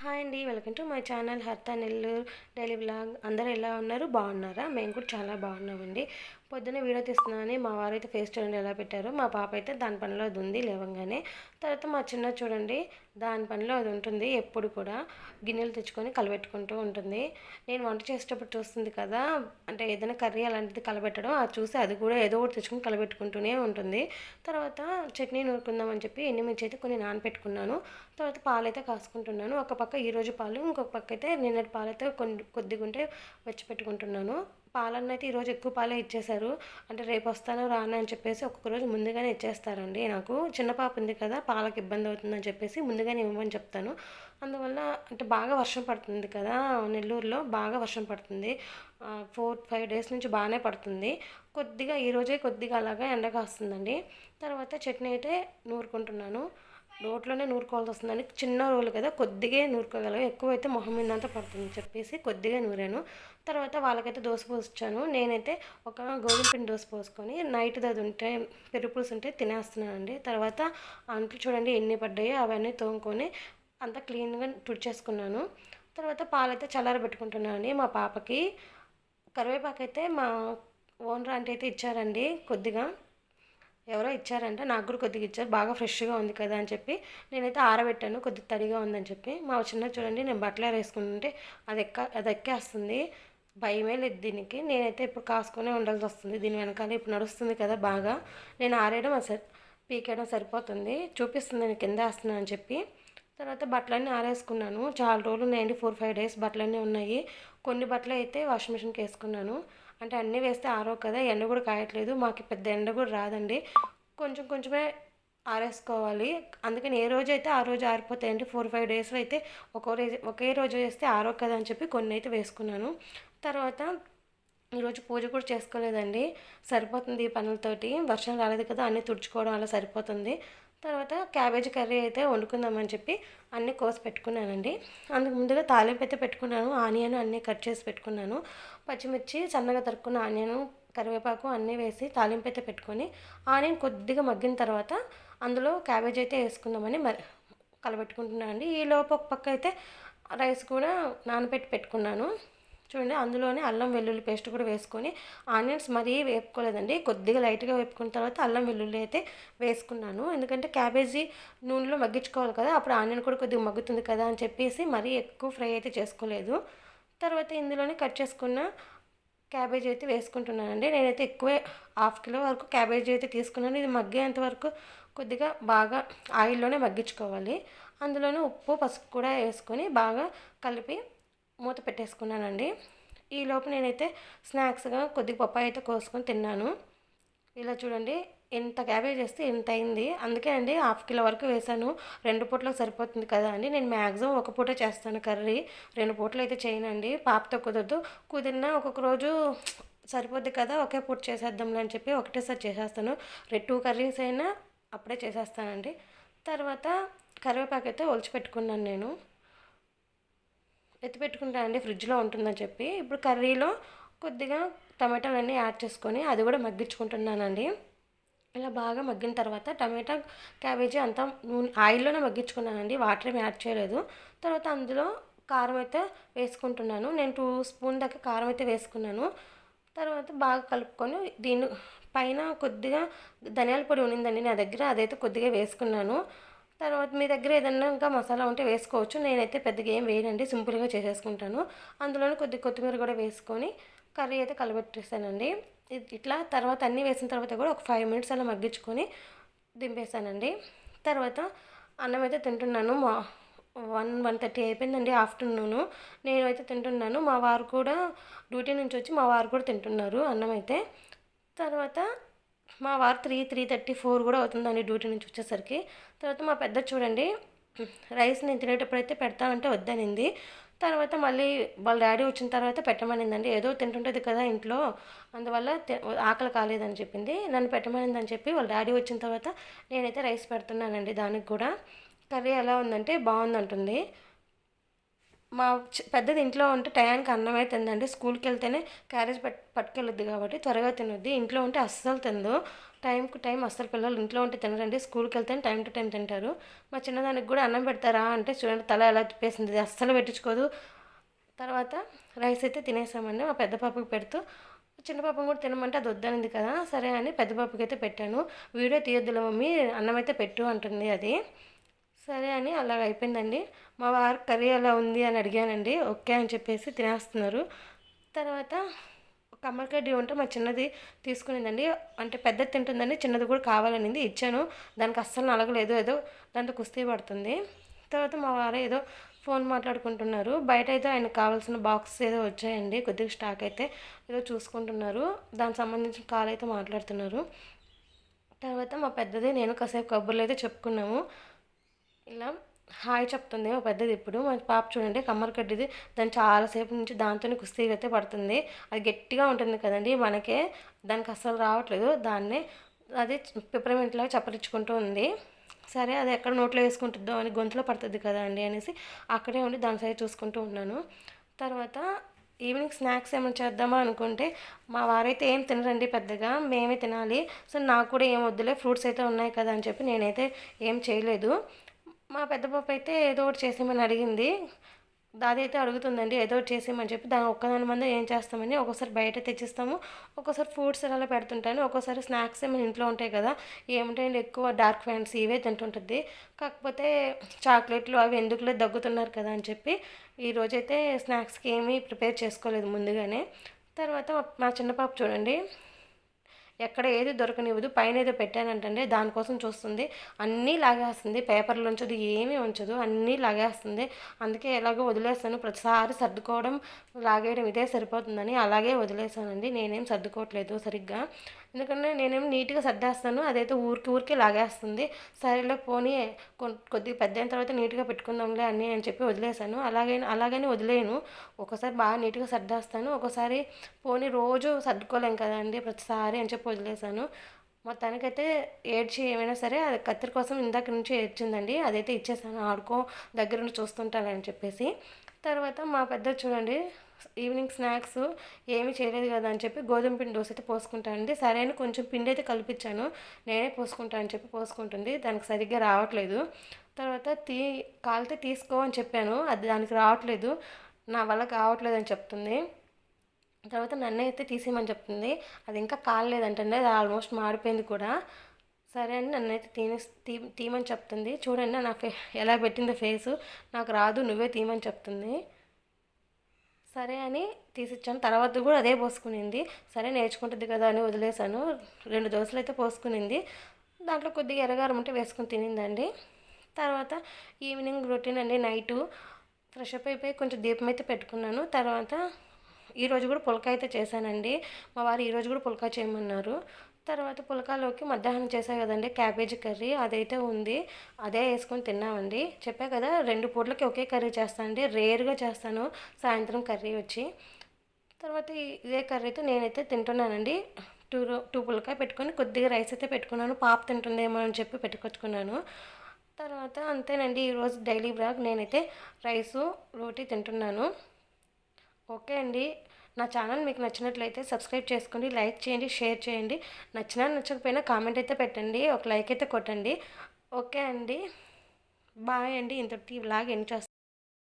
Hi అండి welcome to my channel Hartha Nellore daily blog. అందరూ ఎలా ఉన్నారు? బాగున్నారా? మేము కూడా చాలా బాగున్నామండి. పొద్దున్న వీడియో తీస్తున్నానని మా వారు అయితే ఫేస్ చూడండి ఎలా పెట్టారు మా పాప అయితే దాని పనిలో అది ఉంది లేవంగానే. తర్వాత మా చిన్న చూడండి దాని పనిలో అది ఉంటుంది ఎప్పుడు కూడా గిన్నెలు తెచ్చుకొని కలబెట్టుకుంటూ ఉంటుంది. నేను వంట చేసేటప్పుడు చూస్తుంది కదా అంటే ఏదైనా కర్రీ అలాంటిది కలబెట్టడం అది చూసి అది కూడా ఏదో ఒకటి తెచ్చుకొని కలబెట్టుకుంటూనే ఉంటుంది. తర్వాత చట్నీ నూరుకుందామని చెప్పి ఎండుమిర్చి అయితే కొన్ని నానపెట్టుకున్నాను. తర్వాత పాలైతే కాసుకుంటున్నాను. ఒక పక్క ఈరోజు పాలు ఇంకొక పక్క అయితే నిన్నటి పాలైతే కొన్ని కొద్దిగా ఉంటే వచ్చి పెట్టుకుంటున్నాను. పాలన్న అయితే ఈరోజు ఎక్కువ పాలే ఇచ్చేశారు. అంటే రేపు వస్తాను రాను అని చెప్పేసి ఒక్కొక్క రోజు ముందుగానే ఇచ్చేస్తారండి. నాకు చిన్న పాప ఉంది కదా పాలకు ఇబ్బంది అవుతుందని చెప్పేసి ముందుగానే ఇవ్వమని చెప్తాను. అందువల్ల అంటే బాగా వర్షం పడుతుంది కదా నెల్లూరులో బాగా వర్షం పడుతుంది. ఫోర్ ఫైవ్ డేస్ నుంచి బాగానే పడుతుంది. కొద్దిగా ఈరోజే కొద్దిగా అలాగా ఎండ కాస్తుందండి తర్వాత చట్నీ అయితే నూరుకుంటున్నాను. రోట్లోనే నూరుకోవాల్సి వస్తుందని చిన్న రోలు కదా కొద్దిగా నూరుకోగలం. ఎక్కువైతే మొహం మీద అంతా పడుతుంది చెప్పేసి కొద్దిగా నూరాను. తర్వాత వాళ్ళకైతే దోశ పోసాను నేనైతే ఒక గోధుమ పిండి దోశ పోసుకొని నైట్ అది ఉంటే పెరుపులుసు ఉంటే తినేస్తున్నానండి. తర్వాత అంట్లు చూడండి ఎన్ని పడ్డాయో అవన్నీ తోముకొని అంతా క్లీన్గా తుడిచేసుకున్నాను. తర్వాత పాలైతే చల్లారబెట్టుకుంటున్నానండి మా పాపకి. కరివేపాకు అయితే మా ఓనర్ అంటే అయితే ఇచ్చారండి కొద్దిగా. ఎవరో ఇచ్చారంటే నాకు కూడా కొద్దిగా ఇచ్చారు బాగా ఫ్రెష్గా ఉంది కదా అని చెప్పి నేనైతే ఆరబెట్టాను కొద్దిగా తడిగా ఉందని చెప్పి. మా చిన్న చూడండి నేను బట్టలు వేసుకుంటుంటే అది ఎక్క అది ఎక్కేస్తుంది. భయమే లేదు దీనికి. నేనైతే ఇప్పుడు కాసుకునే ఉండాల్సి వస్తుంది. దీని వెనకాల ఇప్పుడు నడుస్తుంది కదా బాగా. నేను ఆరేయడం సరి పీకేయడం సరిపోతుంది. చూపిస్తుంది నేను కింద వేస్తున్నాను అని చెప్పి. తర్వాత బట్టలన్నీ ఆరేసుకున్నాను. చాలా రోజులు ఉన్నాయండి ఫోర్ ఫైవ్ డేస్ బట్టలన్నీ ఉన్నాయి. కొన్ని బట్టలు అయితే వాషింగ్ మిషన్కి వేసుకున్నాను. అంటే అన్నీ వేస్తే ఆరో కదా ఎండ కూడా కాయట్లేదు మాకు పెద్ద ఎండ కూడా రాదండి. కొంచెం కొంచెమే ఆరేసుకోవాలి. అందుకని ఏ రోజు అయితే ఆ రోజు ఆరిపోతాయండి ఫోర్ ఫైవ్ డేస్లో అయితే ఒక్కో రోజు ఒకే రోజు వేస్తే ఆరో కదా అని చెప్పి కొన్ని అయితే వేసుకున్నాను. తర్వాత ఈరోజు పూజ కూడా చేసుకోలేదండి. సరిపోతుంది ఈ పనులతోటి. వర్షం రాలేదు కదా అన్నీ తుడుచుకోవడం అలా సరిపోతుంది. తర్వాత క్యాబేజీ కర్రీ అయితే వండుకుందామని చెప్పి అన్నీ కోసి పెట్టుకున్నానండి. అందుకు ముందుగా తాలింపు అయితే పెట్టుకున్నాను ఆనియన్ అన్నీ కట్ చేసి పెట్టుకున్నాను. పచ్చిమిర్చి సన్నగా తరుక్కున్న ఆనియన్ కరివేపాకు అన్నీ వేసి తాలింపు అయితే పెట్టుకొని ఆనియన్ కొద్దిగా మగ్గిన తర్వాత అందులో క్యాబేజ్ అయితే వేసుకుందామని మరి కలబెట్టుకుంటున్నాను అండి లోపు ఒక పక్క అయితే రైస్ కూడా నానబెట్టి పెట్టుకున్నాను. చూడండి అందులోనే అల్లం వెల్లుల్లి పేస్ట్ కూడా వేసుకొని ఆనియన్స్ మరీ వేపుకోలేదండి. కొద్దిగా లైట్గా వేపుకున్న తర్వాత అల్లం వెల్లుల్లి అయితే వేసుకున్నాను. ఎందుకంటే క్యాబేజీ నూనెలో మగ్గించుకోవాలి కదా అప్పుడు ఆనియన్ కూడా కొద్దిగా మగ్గుతుంది కదా అని చెప్పేసి మరీ ఎక్కువ ఫ్రై అయితే చేసుకోలేదు. తర్వాత ఇందులోనే కట్ చేసుకున్న క్యాబేజీ అయితే వేసుకుంటున్నానండి. నేనైతే ఎక్కువే హాఫ్ కిలో వరకు క్యాబేజీ అయితే తీసుకున్నాను. ఇది మగ్గేంత వరకు కొద్దిగా బాగా ఆయిల్లోనే మగ్గించుకోవాలి. అందులోనే ఉప్పు పసుపు కూడా వేసుకొని బాగా కలిపి మూత పెట్టేసుకున్నానండి. ఈలోపు నేనైతే స్నాక్స్గా కొద్దిగా పప్పాయి అయితే కోసుకొని తిన్నాను. ఇలా చూడండి ఎంత క్యాబేజ్ వేస్తే ఎంత అయింది. అందుకే అండి హాఫ్ కిలో వరకు వేసాను రెండు పూటలకు సరిపోతుంది కదా అండి. నేను మ్యాక్సిమం ఒక పూట చేస్తాను కర్రీ. రెండు పూటలు అయితే చేయనండి. పాపతో కుదరదు. కుదిరినా ఒక్కొక్క రోజు సరిపోద్ది కదా ఒకే పూట చేసేద్దాంలే అని చెప్పి ఒకటేసారి చేసేస్తాను. టూ కర్రీస్ అయినా అప్పుడే చేసేస్తానండి. తర్వాత కరివేపాకు అయితే ఒలిచి పెట్టుకున్నాను నేను. ఎత్తి పెట్టుకుంటానండి ఫ్రిడ్జ్లో ఉంటుందని చెప్పి. ఇప్పుడు కర్రీలో కొద్దిగా టమాటాలన్నీ యాడ్ చేసుకొని అది కూడా మగ్గించుకుంటున్నానండి. ఇలా బాగా మగ్గిన తర్వాత టమాటా క్యాబేజీ అంతా నూనె ఆయిల్లోనే మగ్గించుకున్నానండి వాటర్ ఏమి యాడ్ చేయలేదు. తర్వాత అందులో కారం అయితే వేసుకుంటున్నాను. నేను టూ స్పూన్ దాకా కారం అయితే వేసుకున్నాను. తర్వాత బాగా కలుపుకొని దీన్ని పైన కొద్దిగా ధనియాల పొడి ఉన్నిందండి నా దగ్గర అదైతే కొద్దిగా వేసుకున్నాను. తర్వాత మీ దగ్గర ఏదన్నా ఇంకా మసాలా ఉంటే వేసుకోవచ్చు. నేనైతే పెద్దగా ఏం వేయనండి. సింపుల్గా చేసేసుకుంటాను. అందులోనే కొద్ది కొత్తిమీర కూడా వేసుకొని కర్రీ అయితే కలబెట్టేసానండి. ఇట్లా తర్వాత అన్నీ వేసిన తర్వాత కూడా ఒక ఫైవ్ మినిట్స్ అలా మగ్గించుకొని దింపేసానండి. తర్వాత అన్నం అయితే తింటున్నాను. మా వన్ వన్ థర్టీ అయిపోయిందండి ఆఫ్టర్నూను. నేను అయితే తింటున్నాను. మా వారు కూడా డ్యూటీ నుంచి వచ్చి మా వారు కూడా తింటున్నారు అన్నం అయితే. తర్వాత మా వారు త్రీ త్రీ థర్టీ ఫోర్ కూడా అవుతుందండి డ్యూటీ నుంచి వచ్చేసరికి. తర్వాత మా పెద్ద చూడండి రైస్ నేను తినేటప్పుడు అయితే పెడతానంటే వద్దనింది. తర్వాత మళ్ళీ వాళ్ళ డాడీ వచ్చిన తర్వాత పెట్టమనిందండి. ఏదో తింటుంటుంది కదా ఇంట్లో అందువల్ల ఆకలి కాలేదని చెప్పింది. నన్ను పెట్టమనిందని చెప్పి వాళ్ళ డాడీ వచ్చిన తర్వాత నేనైతే రైస్ పెడుతున్నానండి దానికి కూడా. కర్రీ ఎలా ఉందంటే బాగుందంటుంది. మా పెద్దది ఇంట్లో ఉంటే టయానికి అన్నం అయితే తిందండి. స్కూల్కి వెళ్తేనే క్యారేజ్ పట్ పట్టుకెళ్ళొద్దు కాబట్టి త్వరగా తినొద్ది. ఇంట్లో ఉంటే అస్సలు తిందు టైంకు టైం అస్సలు పిల్లలు ఇంట్లో ఉంటే తినరండి. స్కూల్కి వెళ్తేనే టైం టు టైం తింటారు. మా చిన్నదానికి కూడా అన్నం పెడతారా అంటే చూడండి తల ఎలా తిప్పేసింది. అస్సలు పెట్టించుకోదు. తర్వాత రైస్ అయితే తినేసామండి. మా పెద్ద పాపకి పెడుతూ చిన్న పాపం కూడా తినమంటే అది వద్దనింది కదా సరే అని పెద్ద పాపకి అయితే పెట్టాను. వీడియో తీయొద్దులే మమ్మీ అన్నం అయితే పెట్టు అంటుంది అది. సరే అని అలాగ అయిపోయిందండి. మా వారు కర్రీ ఎలా ఉంది అని అడిగానండి. ఓకే అని చెప్పేసి తినేస్తున్నారు. తర్వాత కమ్మరికడ్డి ఉంటే మా చిన్నది తీసుకునిందండి. అంటే పెద్దది తింటుందండి చిన్నది కూడా కావాలనింది ఇచ్చాను. దానికి అస్సలు నలగలేదు ఏదో దాంతో కుస్తీ పడుతుంది. తర్వాత మా వారు ఏదో ఫోన్ మాట్లాడుకుంటున్నారు. బయట అయితే ఆయనకు కావాల్సిన బాక్స్ ఏదో వచ్చాయండి కొద్దిగా స్టాక్ అయితే ఏదో చూసుకుంటున్నారు. దానికి సంబంధించిన కాల్ అయితే మాట్లాడుతున్నారు. తర్వాత మా పెద్దది నేను కాసేపు కబుర్లు అయితే చెప్పుకున్నాము. ఇలా హాయ్ చెప్తుంది మా పెద్దది ఇప్పుడు. మా పాప చూడండి కమ్మరి కడ్డిది దాన్ని చాలాసేపు నుంచి దాంతో కుస్తీ అయితే పడుతుంది. అది గట్టిగా ఉంటుంది కదండి మనకే దానికి అస్సలు రావట్లేదు. దాన్నే అది పిపరమెంట్లో చప్పరించుకుంటూ ఉంది. సరే అది ఎక్కడ నోట్లో వేసుకుంటుందో అని గొంతులో పడుతుంది కదా అండి అనేసి అక్కడే ఉండి దాని సైడ్ చూసుకుంటూ ఉన్నాను. తర్వాత ఈవినింగ్ స్నాక్స్ ఏమైనా చేద్దామా అనుకుంటే మా వారైతే ఏం తినరండి పెద్దగా మేమే తినాలి. సో నాకు కూడా ఏం వద్దులే ఫ్రూట్స్ అయితే ఉన్నాయి కదా అని చెప్పి నేనైతే ఏం చేయలేదు. మా పెద్ద పాప అయితే ఏదో ఒకటి చేసేమని అడిగింది. దాది అయితే అడుగుతుందండి ఏదో ఒకటి చేసేయమని చెప్పి దాని ఒక్కదాని మంది ఏం చేస్తామని ఒక్కోసారి బయట తెచ్చిస్తాము ఒక్కోసారి ఫ్రూట్స్ అలా పెడుతుంటాను ఒక్కోసారి స్నాక్స్ ఏమైనా ఇంట్లో ఉంటాయి కదా ఏమిటంటే ఎక్కువ డార్క్ ఫ్యాన్స్ ఇవే తింటుంటుంది. కాకపోతే చాక్లెట్లు అవి ఎందుకులే దగ్గుతున్నారు కదా అని చెప్పి ఈరోజైతే స్నాక్స్కి ఏమీ ప్రిపేర్ చేసుకోలేదు ముందుగానే. తర్వాత మా చిన్న పాప చూడండి ఎక్కడ ఏది దొరకనివ్వదు పైన ఏదో పెట్టానంటే దానికోసం చూస్తుంది. అన్నీ లాగేస్తుంది పేపర్లు ఉంచదు ఏమీ ఉంచదు అన్నీ లాగేస్తుంది. అందుకే ఎలాగో వదిలేస్తాను ప్రతిసారి సర్దుకోవడం లాగేయడం ఇదే సరిపోతుందని అలాగే వదిలేసానండి నేనేం సర్దుకోవట్లేదు సరిగ్గా. ఎందుకంటే నేనేం నీట్గా సర్దేస్తాను అదైతే ఊరికి ఊరికే లాగేస్తుంది. సరేలే పోనీ కొద్దిగా పెద్ద అయిన తర్వాత నీట్గా పెట్టుకుందాంలే అని అని చెప్పి వదిలేసాను అలాగే అలాగని వదిలేను ఒకసారి బాగా నీట్గా సర్దేస్తాను. ఒకసారి పోనీ రోజు సర్దుకోలేం కదండి ప్రతిసారి అని చెప్పి వదిలేసాను మొత్తానికైతే ఏడ్చి ఏమైనా సరే అది కత్తిరి కోసం ఇందాక నుంచి ఏడ్చిందండి. అదైతే ఇచ్చేసాను. ఆడుకో దగ్గర నుండి చూస్తుంటానని చెప్పేసి. తర్వాత మా పెద్ద చూడండి ఈవినింగ్ స్నాక్స్ ఏమీ చేయలేదు కదా అని చెప్పి గోధుమ పిండి దోశ అయితే పోసుకుంటానండి. సరే అని కొంచెం పిండి అయితే కల్పించాను నేనే పోసుకుంటాను అని చెప్పి పోసుకుంటుంది. దానికి సరిగ్గా రావట్లేదు. తర్వాత తీ కాలితే తీసుకో అని చెప్పాను. అది దానికి రావట్లేదు. నా వల్ల కావట్లేదు అని చెప్తుంది. తర్వాత నన్ను అయితే తీసేయమని చెప్తుంది. అది ఇంకా కాలేదంటే అది ఆల్మోస్ట్ మాడిపోయింది కూడా. సరే అని నన్ను అయితే తీని తీ తీయమని చెప్తుంది. చూడండి నా ఫే ఎలా పెట్టింది ఫేసు. నాకు రాదు నువ్వే తీయమని చెప్తుంది. సరే అని తీసిచ్చాను. తర్వాత కూడా అదే పోసుకునింది. సరే నేర్చుకుంటుంది కదా అని వదిలేశాను. రెండు దోశలు అయితే పోసుకునింది. దాంట్లో కొద్దిగా ఎరగారం ఉంటే వేసుకుని తినిందండి. తర్వాత ఈవినింగ్ రొటీన్ అండి నైటు. ఫ్రెష్ అప్ అయిపోయి కొంచెం దీపం అయితే పెట్టుకున్నాను. తర్వాత ఈరోజు కూడా పులక అయితే చేశానండి. మా వారు ఈరోజు కూడా పులక చేయమన్నారు. తర్వాత పులకాలోకి మధ్యాహ్నం చేశాను కదండి క్యాబేజీ కర్రీ అదైతే ఉంది. అదే వేసుకొని తిన్నామండి. చెప్పా కదా రెండు పూటలకి ఒకే కర్రీ చేస్తానండి రేర్గా చేస్తాను సాయంత్రం కర్రీ వచ్చి. తర్వాత ఇదే కర్రీతో నేనైతే తింటున్నానండి. టూ టూ పులకాయ పెట్టుకొని కొద్దిగా రైస్ అయితే పెట్టుకున్నాను. పాప తింటుందేమో అని చెప్పి పెట్టుకొచ్చుకున్నాను. తర్వాత అంతేనండి ఈరోజు డైలీ బ్లాగ్ నేనైతే రైసు రోటీ తింటున్నాను. ఓకే అండి. నా ఛానల్ మీకు నచ్చినట్లయితే సబ్స్క్రైబ్ చేసుకోండి లైక్ చేయండి షేర్ చేయండి. నచ్చినా నచ్చకపోయినా కామెంట్ అయితే పెట్టండి ఒక లైక్ అయితే కొట్టండి. ఓకే అండి. బాయ్ అండి. ఇంతటి వ్లాగ్ ఎండ్ చేస్తాను